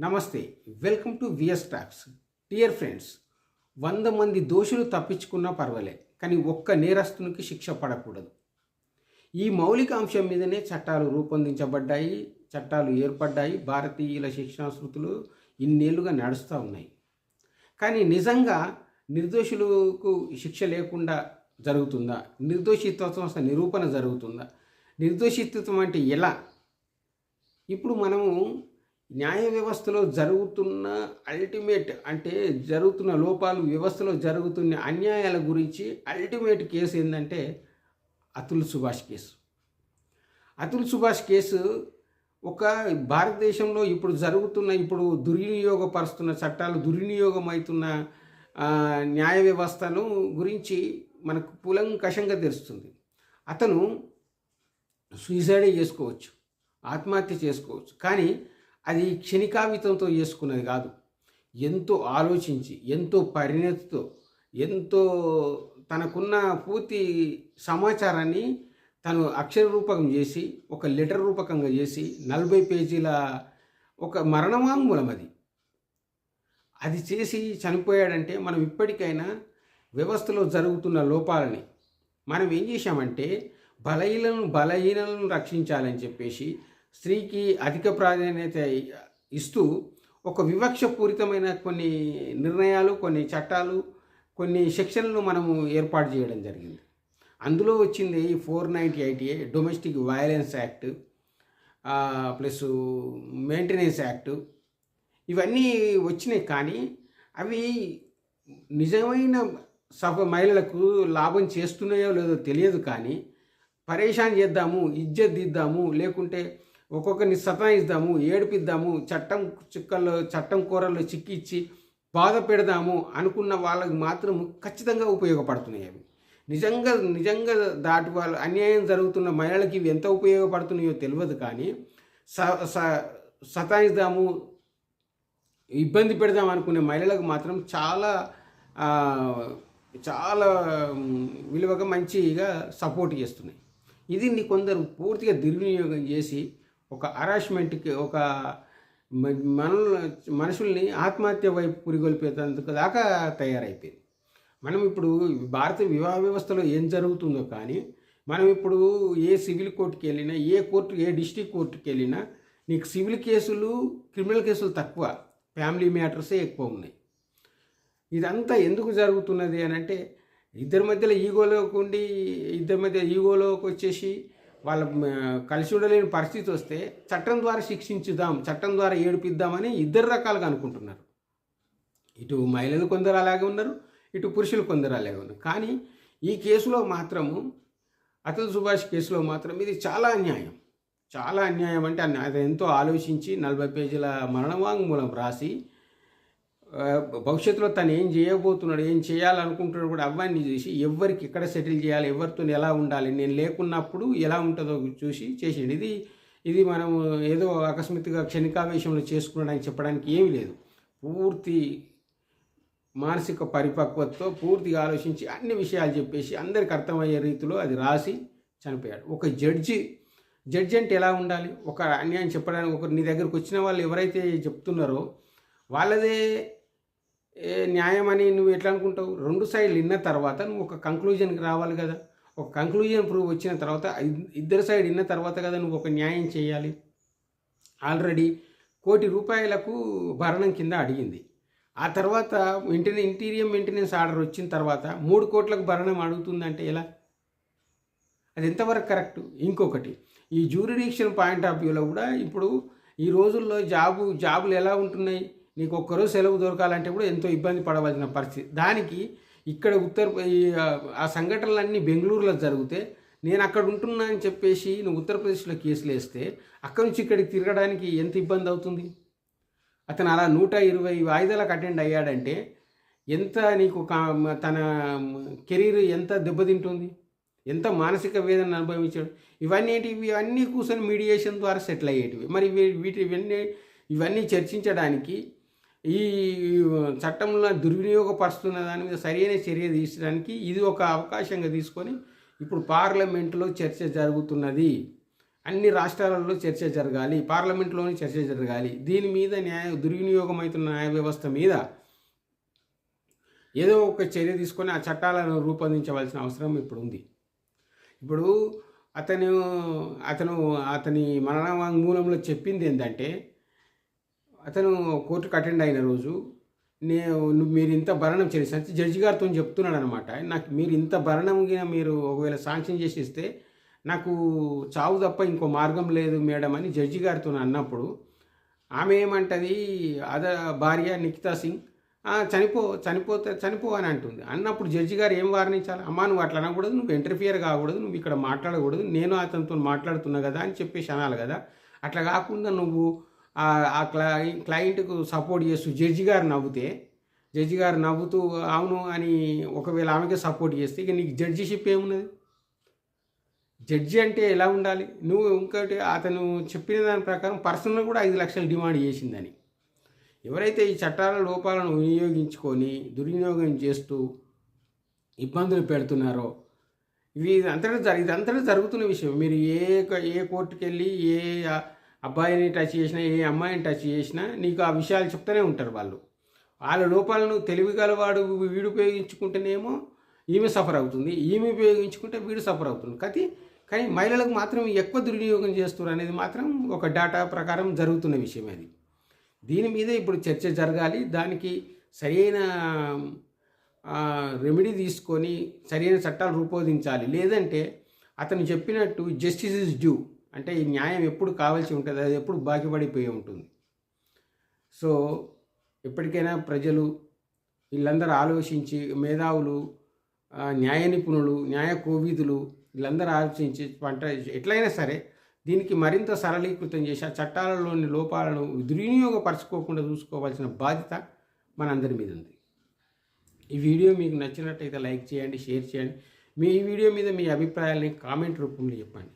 నమస్తే welcome to V S talks. Dear friends వంద మంది దోషులు తప్పించుకున్నా పర్వాలే కానీ ఒక్క నేరస్తునికి శిక్ష పడకూడదు. ఈ మౌలిక అంశం మీదనే చట్టాలు రూపొందించబడ్డాయి చట్టాలు ఏర్పడ్డాయి భారతీయుల శిక్షణాశృతులు ఇన్నేళ్ళుగా నడుస్తూ ఉన్నాయి. కానీ నిజంగా నిర్దోషులకు శిక్ష లేకుండా జరుగుతుందా? నిర్దోషిత్వం నిరూపణ జరుగుతుందా? నిర్దోషిత్వం అంటే ఎలా? ఇప్పుడు మనము న్యాయ వ్యవస్థలో జరుగుతున్న అల్టిమేట్ అంటే జరుగుతున్న లోపాలు వ్యవస్థలో జరుగుతున్న అన్యాయాల గురించి అల్టిమేట్ కేసు ఏంటంటే అతుల్ సుభాష్ కేసు. అతుల్ సుభాష్ కేసు ఒక భారతదేశంలో ఇప్పుడు జరుగుతున్న ఇప్పుడు దుర్వినియోగపరుస్తున్న చట్టాలు దుర్వినియోగం అవుతున్న న్యాయ వ్యవస్థను గురించి మనకు పులంకషంగా తెలుస్తుంది. అతను సూసైడే చేసుకోవచ్చు ఆత్మహత్య చేసుకోవచ్చు. కానీ అది క్షణికావితంతో చేసుకున్నది కాదు. ఎంతో ఆలోచించి ఎంతో పరిణతితో ఎంతో తనకున్న పూర్తి సమాచారాన్ని తను అక్షర రూపకం చేసి ఒక లెటర్ రూపకంగా చేసి నలభై పేజీల ఒక మరణవాంగ్మూలం అది. అది చేసి చనిపోయాడంటే మనం ఇప్పటికైనా వ్యవస్థలో జరుగుతున్న లోపాలని మనం ఏం చేశామంటే బలహీనలను బలహీనలను రక్షించాలని చెప్పేసి స్త్రీకి అధిక ప్రాధాన్యత ఇస్తూ ఒక వివక్షపూరితమైన కొన్ని నిర్ణయాలు కొన్ని చట్టాలు కొన్ని సెక్షన్లు మనము ఏర్పాటు చేయడం జరిగింది. అందులో వచ్చింది four ninety eight A domestic violence act plus maintenance act. ఇవన్నీ వచ్చినాయి కానీ అవి నిజమైన సభ మహిళలకు లాభం చేస్తున్నాయో లేదో తెలియదు కానీ పరేషాన్ చేద్దాము ఇజ్జత్ దిద్దాము లేకుంటే ఒక్కొక్కరిని సతాయిద్దాము ఏడిపిద్దాము చట్టం చుక్కల్లో చట్టం కూరల్లో చిక్కిచ్చి బాధ పెడదాము అనుకున్న వాళ్ళకి మాత్రం ఖచ్చితంగా ఉపయోగపడుతున్నాయి అవి. నిజంగా నిజంగా దాటి వాళ్ళు అన్యాయం జరుగుతున్న మహిళలకి ఇవి ఎంత ఉపయోగపడుతున్నాయో తెలియదు కానీ స స- సతాయిద్దాము ఇబ్బంది పెడదాం అనుకునే మహిళలకు మాత్రం చాలా చాలా విలువగా మంచిగా సపోర్ట్ చేస్తున్నాయి. ఇది నీ కొందరు పూర్తిగా దుర్వినియోగం చేసి ఒక హరాస్మెంట్కి ఒక మన మనుషుల్ని ఆత్మహత్య వైపు పురిగొల్పేటందుకు దాకా తయారైపోయింది. మనం ఇప్పుడు భారత వివాహ వ్యవస్థలో ఏం జరుగుతుందో కానీ మనం ఇప్పుడు ఏ సివిల్ కోర్టుకి వెళ్ళినా ఏ కోర్టు ఏ డిస్టిక్ కోర్టుకి వెళ్ళినా నీకు సివిల్ కేసులు క్రిమినల్ కేసులు తక్కువ. ఫ్యామిలీ మ్యాటర్సే ఎక్కువ ఉన్నాయి. ఇదంతా ఎందుకు జరుగుతున్నది అని అంటే ఇద్దరి మధ్యలో ఈగోలోకి ఉండి ఇద్దరి మధ్య ఈగోలోకి వచ్చేసి వాళ్ళ కలిసి ఉండలేని పరిస్థితి వస్తే చట్టం ద్వారా శిక్షించుదాం చట్టం ద్వారా ఏడిపిద్దామని ఇద్దరు రకాలుగా అనుకుంటున్నారు. ఇటు మహిళలు కొందరు అలాగే ఉన్నారు ఇటు పురుషులు కొందరు అలాగే ఉన్నారు. కానీ ఈ కేసులో మాత్రము అతుల్ సుభాష్ కేసులో మాత్రం ఇది చాలా అన్యాయం. చాలా అన్యాయం అంటే అది ఎంతో ఆలోచించి నలభై పేజీల మరణవాంగ్మూలం రాసి భవిష్యత్తులో తను ఏం చేయబోతున్నాడు ఏం చేయాలనుకుంటున్నాడు కూడా అవన్నీ చూసి ఎవరికి ఎక్కడ సెటిల్ చేయాలి ఎవరితో ఎలా ఉండాలి నేను లేకున్నప్పుడు ఎలా ఉంటుందో చూసి చేసిండు. ఇది ఇది మనం ఏదో ఆకస్మికగా క్షణికావేశంలో చేసుకున్నాడని చెప్పడానికి ఏమీ లేదు. పూర్తి మానసిక పరిపక్వతతో పూర్తిగా ఆలోచించి అన్ని విషయాలు చెప్పేసి అందరికి అర్థమయ్యే రీతిలో అది రాసి చనిపోయాడు. ఒక జడ్జి జడ్జి అంటే ఎలా ఉండాలి? ఒక అన్యాయం చెప్పడానికి ఒక నీ దగ్గరకు వచ్చిన వాళ్ళు ఎవరైతే చెప్తున్నారో వాళ్ళదే ఏ, న్యాయం అని నువ్వు ఎట్లా అనుకుంటావు? రెండు సైడ్లు విన్న తర్వాత నువ్వు ఒక కంక్లూజన్కి రావాలి కదా. ఒక కంక్లూజన్ ప్రూవ్ వచ్చిన తర్వాత ఇద్దరు సైడ్ విన్న తర్వాత కదా నువ్వు ఒక న్యాయం చేయాలి. ఆల్రెడీ కోటి రూపాయలకు భరణం కింద అడిగింది. ఆ తర్వాత మెయింటెనెన్స్ ఇంటీరియర్ మెయింటెనెన్స్ ఆర్డర్ వచ్చిన తర్వాత మూడు కోట్లకు భరణం అడుగుతుందంటే ఎలా? అది ఎంతవరకు కరెక్ట్? ఇంకొకటి ఈ జ్యూరిడిక్షన్ పాయింట్ ఆఫ్ వ్యూలో కూడా ఇప్పుడు ఈ రోజుల్లో జాబు జాబులు ఎలా ఉంటున్నాయి? నీకు ఒక్కరోజు సెలవు దొరకాలంటే కూడా ఎంతో ఇబ్బంది పడవలసిన పరిస్థితి. దానికి ఇక్కడ ఉత్తర ఈ, ఆ సంఘటనలన్నీ బెంగళూరులో జరిగితే నేను అక్కడ ఉంటున్నా అని చెప్పేసి నువ్వు ఉత్తరప్రదేశ్లో కేసులు వేస్తే అక్కడి నుంచి ఇక్కడికి తిరగడానికి ఎంత ఇబ్బంది అవుతుంది? అతను అలా నూట ఇరవై వాయిదాలకు అటెండ్ అయ్యాడంటే ఎంత నీకు తన కెరీర్ ఎంత దెబ్బతింటుంది? ఎంత మానసిక వేదన అనుభవించాడు? ఇవన్నీ ఏంటి? ఇవన్నీ కూర్చొని మీడియేషన్ ద్వారా సెటిల్ అయ్యేటివి. మరి వీటి ఇవన్నీ ఇవన్నీ చర్చించడానికి ఈ చట్టంలో దుర్వినియోగపరుస్తున్న దాని మీద సరైన చర్య తీసడానికి ఇది ఒక అవకాశంగా తీసుకొని ఇప్పుడు పార్లమెంటులో చర్చ జరుగుతున్నది. అన్ని రాష్ట్రాలలో చర్చ జరగాలి. పార్లమెంట్లోని చర్చ జరగాలి. దీని మీద న్యాయ దుర్వినియోగం అవుతున్న న్యాయ వ్యవస్థ మీద ఏదో ఒక చర్య తీసుకొని ఆ చట్టాలను రూపొందించవలసిన అవసరం ఇప్పుడు ఉంది ఇప్పుడు అతను అతను అతని మరణ వాంగ్మూలంలో చెప్పింది ఏంటంటే అతను కోర్టుకు అటెండ్ అయిన రోజు నేను మీరు ఇంత భరణం చేసి జడ్జి గారితో చెప్తున్నాడు అనమాట నాకు మీరు ఇంత భరణం మీరు ఒకవేళ శాంక్షన్ చేసి ఇస్తే నాకు చావు తప్ప ఇంకో మార్గం లేదు మేడం అని జడ్జి గారితో అన్నప్పుడు ఆమె ఏమంటది? అద భార్య నిఖితా సింగ్. చనిపో చనిపోతే చనిపో అని అంటుంది. అన్నప్పుడు జడ్జి గారు ఏం వారణించాలి? అమ్మా నువ్వు అట్లా అనకూడదు నువ్వు ఇంటర్ఫియర్ కాకూడదు నువ్వు ఇక్కడ మాట్లాడకూడదు నేను అతనితో మాట్లాడుతున్నా కదా అని చెప్పేసి అనాలి కదా. అట్లా కాకుండా నువ్వు ఆ- క్లై క్లయింట్కు సపోర్ట్ చేస్తూ జడ్జి గారు నవ్వుతే జడ్జి గారు నవ్వుతూ అవును అని ఒకవేళ ఆమెకే సపోర్ట్ చేస్తే ఇక నీకు జడ్జిషిప్ ఏమున్నది? జడ్జి అంటే ఎలా ఉండాలి? నువ్వు ఇంకోటి అతను చెప్పిన దాని ప్రకారం పర్సనల్ కూడా ఐదు లక్షలు డిమాండ్ చేసిందని. ఎవరైతే ఈ చట్టాల లోపాలను వినియోగించుకొని దుర్వినియోగం చేస్తూ ఇబ్బందులు పెడుతున్నారో ఇవి అంతటా జరి ఇదంతటా జరుగుతున్న విషయం. మీరు ఏ ఏ కోర్టుకెళ్ళి ఏ అబ్బాయిని టచ్ చేసినా ఏ అమ్మాయిని టచ్ చేసినా నీకు ఆ విషయాలు చెప్తూనే ఉంటారు వాళ్ళు. వాళ్ళ లోపాలను తెలివిగలవాడు వీడు ఉపయోగించుకుంటేనేమో ఈమె సఫర్ అవుతుంది ఈమె ఉపయోగించుకుంటే వీడు సఫర్ అవుతుంది. కానీ కానీ మహిళలకు మాత్రం ఎక్కువ దుర్వినియోగం చేస్తున్నారు అనేది మాత్రం ఒక డేటా ప్రకారం జరుగుతున్న విషయం అది. దీని మీద ఇప్పుడు చర్చ జరగాలి. దానికి సరైన రెమెడీ తీసుకొని సరైన చట్టాలు రూపొందించాలి. లేదంటే అతను చెప్పినట్టు జస్టిస్ ఇస్ డ్యూ అంటే ఈ న్యాయం ఎప్పుడు కావాల్సి ఉంటుంది అది ఎప్పుడు బాకిపడిపోయి ఉంటుంది. సో ఎప్పటికైనా ప్రజలు వీళ్ళందరూ ఆలోచించి మేధావులు న్యాయ నిపుణులు న్యాయ కోవిధులు వీళ్ళందరూ ఆలోచించి పంట ఎట్లయినా సరే దీనికి మరింత సరళీకృతం చేసి ఆ చట్టాలలోని లోపాలను దుర్వినియోగపరచుకోకుండా చూసుకోవాల్సిన బాధ్యత మనందరి మీద ఉంది. ఈ వీడియో మీకు నచ్చినట్టయితే లైక్ చేయండి షేర్ చేయండి. మీ ఈ వీడియో మీద మీ అభిప్రాయాలని కామెంట్ రూపంలో చెప్పండి.